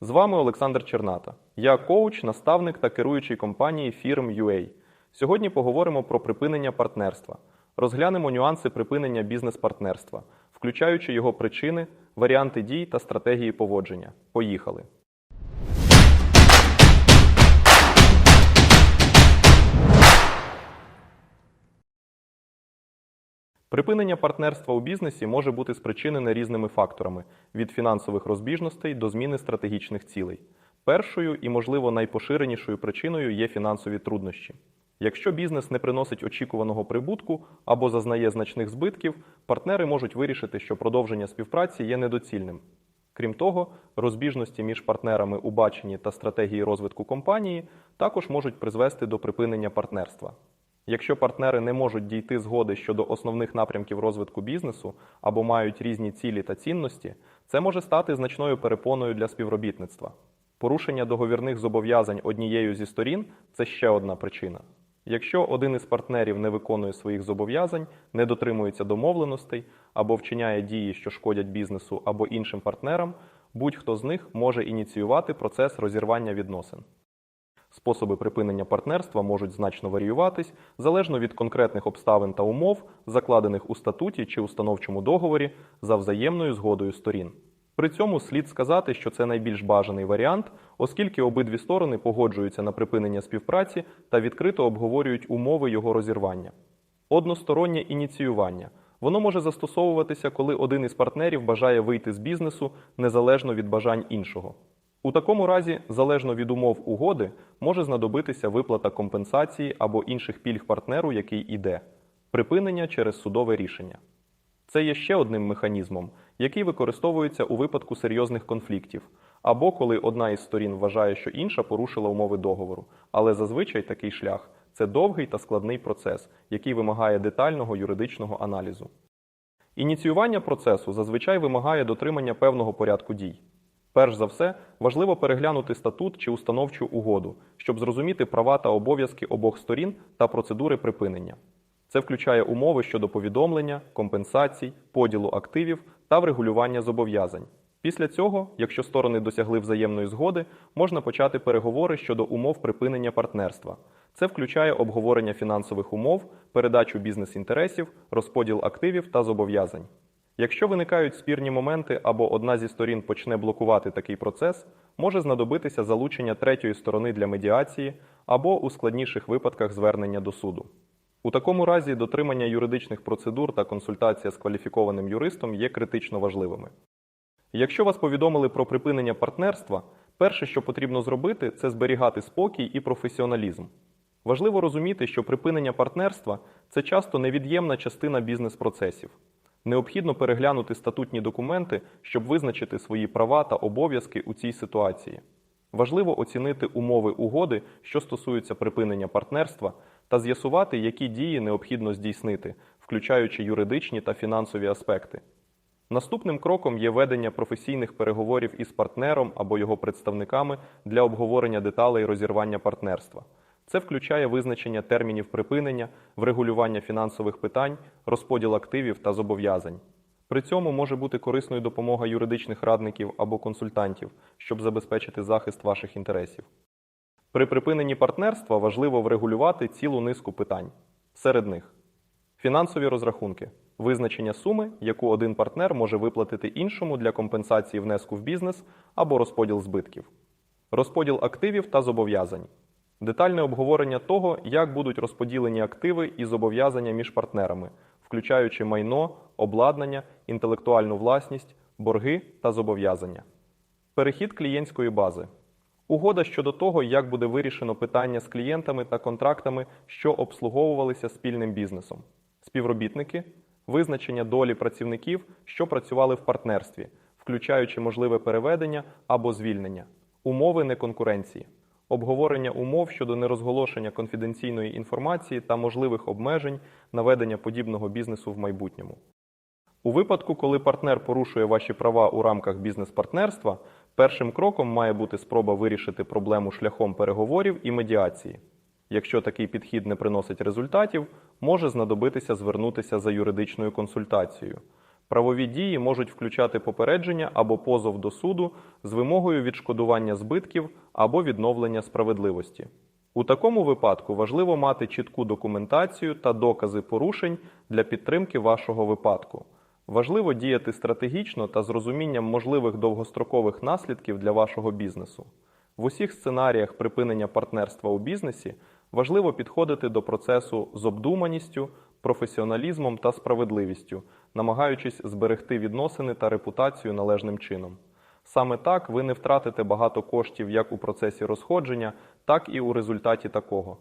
З вами Олександр Черната. Я коуч, наставник та керуючий компанії Firm UA. Сьогодні поговоримо про припинення партнерства. Розглянемо нюанси припинення бізнес-партнерства, включаючи його причини, варіанти дій та стратегії поводження. Поїхали! Припинення партнерства у бізнесі може бути спричинене різними факторами від фінансових розбіжностей до зміни стратегічних цілей. Першою і, можливо, найпоширенішою причиною є фінансові труднощі. Якщо бізнес не приносить очікуваного прибутку або зазнає значних збитків, партнери можуть вирішити, що продовження співпраці є недоцільним. Крім того, розбіжності між партнерами у баченні та стратегії розвитку компанії також можуть призвести до припинення партнерства. Якщо партнери не можуть дійти згоди щодо основних напрямків розвитку бізнесу або мають різні цілі та цінності, це може стати значною перепоною для співробітництва. Порушення договірних зобов'язань однією зі сторін це ще одна причина. Якщо один із партнерів не виконує своїх зобов'язань, не дотримується домовленостей або вчиняє дії, що шкодять бізнесу або іншим партнерам, будь-хто з них може ініціювати процес розірвання відносин. Способи припинення партнерства можуть значно варіюватись залежно від конкретних обставин та умов, закладених у статуті чи установчому договорі за взаємною згодою сторін. При цьому слід сказати, що це найбільш бажаний варіант, оскільки обидві сторони погоджуються на припинення співпраці та відкрито обговорюють умови його розірвання. Одностороннє ініціювання. Воно може застосовуватися, коли один із партнерів бажає вийти з бізнесу незалежно від бажань іншого. У такому разі, залежно від умов угоди, може знадобитися виплата компенсації або інших пільг партнеру, який іде, припинення через судове рішення. Це є ще одним механізмом, який використовується у випадку серйозних конфліктів, або коли одна із сторін вважає, що інша порушила умови договору. Але зазвичай такий шлях це довгий та складний процес, який вимагає детального юридичного аналізу. Ініціювання процесу зазвичай вимагає дотримання певного порядку дій. Перш за все, важливо переглянути статут чи установчу угоду, щоб зрозуміти права та обов'язки обох сторін та процедури припинення. Це включає умови щодо повідомлення, компенсацій, поділу активів та врегулювання зобов'язань. Після цього, якщо сторони досягли взаємної згоди, можна почати переговори щодо умов припинення партнерства. Це включає обговорення фінансових умов, передачу бізнес-інтересів, розподіл активів та зобов'язань. Якщо виникають спірні моменти або одна зі сторін почне блокувати такий процес, може знадобитися залучення третьої сторони для медіації або у складніших випадках звернення до суду. У такому разі дотримання юридичних процедур та консультація з кваліфікованим юристом є критично важливими. Якщо вас повідомили про припинення партнерства, перше, що потрібно зробити, це зберігати спокій і професіоналізм. Важливо розуміти, що припинення партнерства це часто невід'ємна частина бізнес-процесів. Необхідно переглянути статутні документи, щоб визначити свої права та обов'язки у цій ситуації. Важливо оцінити умови угоди, що стосуються припинення партнерства, та з'ясувати, які дії необхідно здійснити, включаючи юридичні та фінансові аспекти. Наступним кроком є ведення професійних переговорів із партнером або його представниками для обговорення деталей розірвання партнерства. Це включає визначення термінів припинення, врегулювання фінансових питань, розподіл активів та зобов'язань. При цьому може бути корисною допомога юридичних радників або консультантів, щоб забезпечити захист ваших інтересів. При припиненні партнерства важливо врегулювати цілу низку питань. Серед них фінансові розрахунки, визначення суми, яку один партнер може виплатити іншому для компенсації внеску в бізнес або розподіл збитків, розподіл активів та зобов'язань. Детальне обговорення того, як будуть розподілені активи і зобов'язання між партнерами, включаючи майно, обладнання, інтелектуальну власність, борги та зобов'язання. Перехід клієнтської бази. Угода щодо того, як буде вирішено питання з клієнтами та контрактами, що обслуговувалися спільним бізнесом, співробітники, визначення долі працівників, що працювали в партнерстві, включаючи можливе переведення або звільнення, умови неконкуренції обговорення умов щодо нерозголошення конфіденційної інформації та можливих обмежень на ведення подібного бізнесу в майбутньому. У випадку, коли партнер порушує ваші права у рамках бізнес-партнерства, першим кроком має бути спроба вирішити проблему шляхом переговорів і медіації. Якщо такий підхід не приносить результатів, може знадобитися звернутися за юридичною консультацією. Правові дії можуть включати попередження або позов до суду з вимогою відшкодування збитків або відновлення справедливості. У такому випадку важливо мати чітку документацію та докази порушень для підтримки вашого випадку. Важливо діяти стратегічно та з розумінням можливих довгострокових наслідків для вашого бізнесу. В усіх сценаріях припинення партнерства у бізнесі важливо підходити до процесу з обдуманістю, професіоналізмом та справедливістю, намагаючись зберегти відносини та репутацію належним чином. Саме так ви не втратите багато коштів як у процесі розходження, так і у результаті такого.